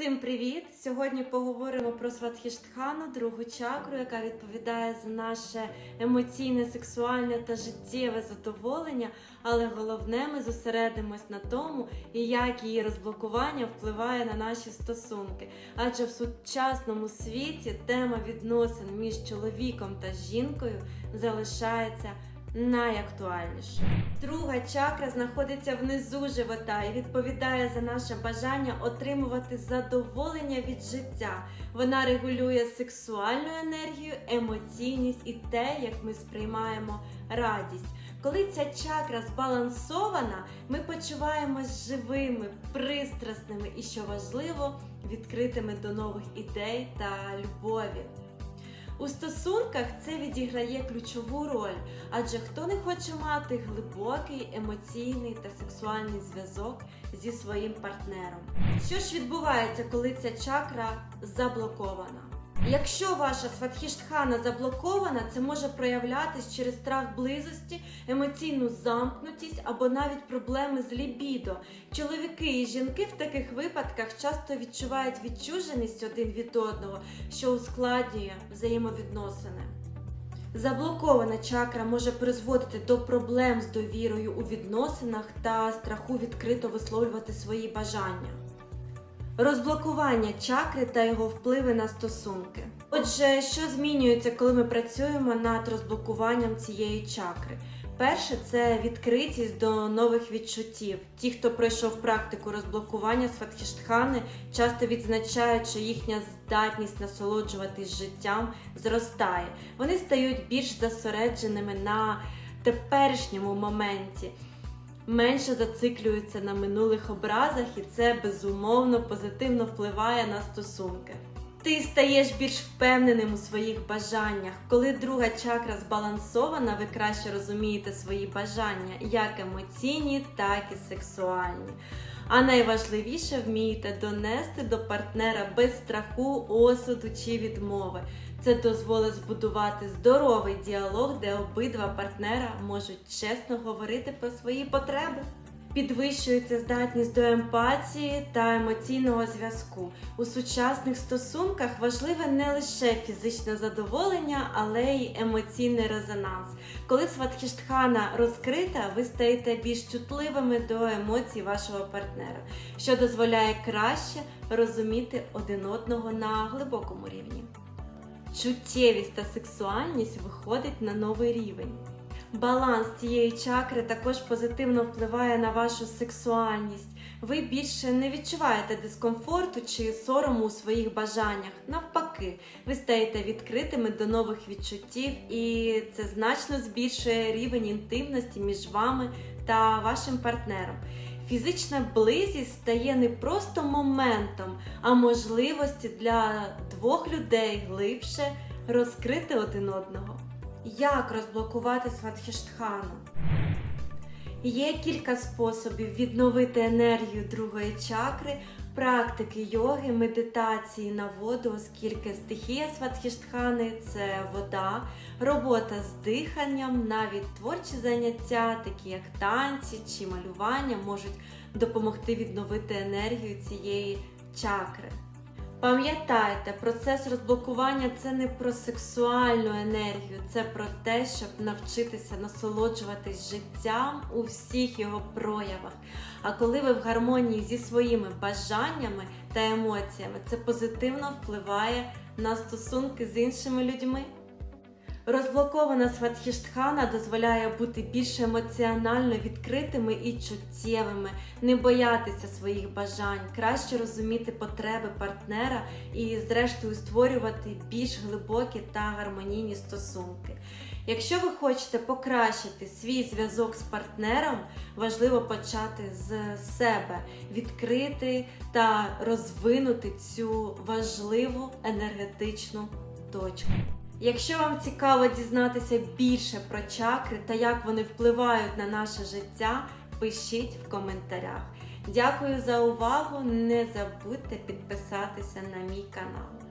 Усім привіт! Сьогодні поговоримо про Сватхіштхану, другу чакру, яка відповідає за наше емоційне, сексуальне та життєве задоволення. Але головне, ми зосередимось на тому, і як її розблокування впливає на наші стосунки. Адже в сучасному світі тема відносин між чоловіком та жінкою залишається найактуальніше. Друга чакра знаходиться внизу живота і відповідає за наше бажання отримувати задоволення від життя. Вона регулює сексуальну енергію, емоційність і те, як ми сприймаємо радість. Коли ця чакра збалансована, ми почуваємось живими, пристрасними і, що важливо, відкритими до нових ідей та любові. У стосунках це відіграє ключову роль, адже хто не хоче мати глибокий емоційний та сексуальний зв'язок зі своїм партнером. Що ж відбувається, коли ця чакра заблокована? Якщо ваша сватхіштхана заблокована, це може проявлятись через страх близості, емоційну замкнутість або навіть проблеми з лібідо. Чоловіки і жінки в таких випадках часто відчувають відчуженість один від одного, що ускладнює взаємовідносини. Заблокована чакра може призводити до проблем з довірою у відносинах та страху відкрито висловлювати свої бажання. Розблокування чакри та його впливи на стосунки. Отже, що змінюється, коли ми працюємо над розблокуванням цієї чакри? Перше це відкритість до нових відчуттів. Ті, хто пройшов практику розблокування сватхіштхани, часто відзначають, що їхня здатність насолоджуватись життям зростає. Вони стають більш зосередженими на теперішньому моменті менше зациклюються на минулих образах, і це безумовно позитивно впливає на стосунки. Ти стаєш більш впевненим у своїх бажаннях. Коли друга чакра збалансована, ви краще розумієте свої бажання, як емоційні, так і сексуальні. А найважливіше вмієте донести до партнера без страху, осуду чи відмови. Це дозволить збудувати здоровий діалог, де обидва партнера можуть чесно говорити про свої потреби. Підвищується здатність до емпатії та емоційного зв'язку. У сучасних стосунках важливе не лише фізичне задоволення, але й емоційний резонанс. Коли сватхіштхана розкрита, ви стаєте більш чутливими до емоцій вашого партнера, що дозволяє краще розуміти один одного на глибокому рівні. Чуттєвість та сексуальність виходить на новий рівень. Баланс цієї чакри також позитивно впливає на вашу сексуальність. Ви більше не відчуваєте дискомфорту чи сорому у своїх бажаннях. Навпаки, ви стаєте відкритими до нових відчуттів, і це значно збільшує рівень інтимності між вами та вашим партнером. Фізична близість стає не просто моментом, а можливості для двох людей глибше розкрити один одного. Як розблокувати сватхіштхану? Є кілька способів відновити енергію другої чакри, практики йоги, медитації на воду, оскільки стихія сватхіштхани це вода, робота з диханням, навіть творчі заняття, такі як танці чи малювання, можуть допомогти відновити енергію цієї чакри. Пам'ятайте, процес розблокування це не про сексуальну енергію, це про те, щоб навчитися насолоджуватись життям у всіх його проявах. А коли ви в гармонії зі своїми бажаннями та емоціями, це позитивно впливає на стосунки з іншими людьми. Розблокована сватхіштхана дозволяє бути більш емоціонально відкритими і чуттєвими, не боятися своїх бажань, краще розуміти потреби партнера і, зрештою, створювати більш глибокі та гармонійні стосунки. Якщо ви хочете покращити свій зв'язок з партнером, важливо почати з себе, відкрити та розвинути цю важливу енергетичну точку. Якщо вам цікаво дізнатися більше про чакри та як вони впливають на наше життя, пишіть в коментарях. Дякую за увагу! Не забудьте підписатися на мій канал.